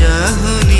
জাহান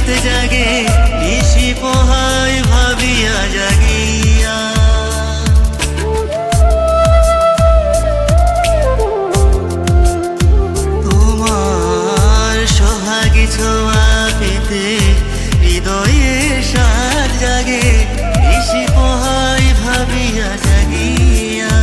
রাত জাগে নিশি পোহায় ভাবিয়া জাগিয়া। তোমার পেতে জাগে নিশি পোহায় ভাবিয়া জাগিয়া।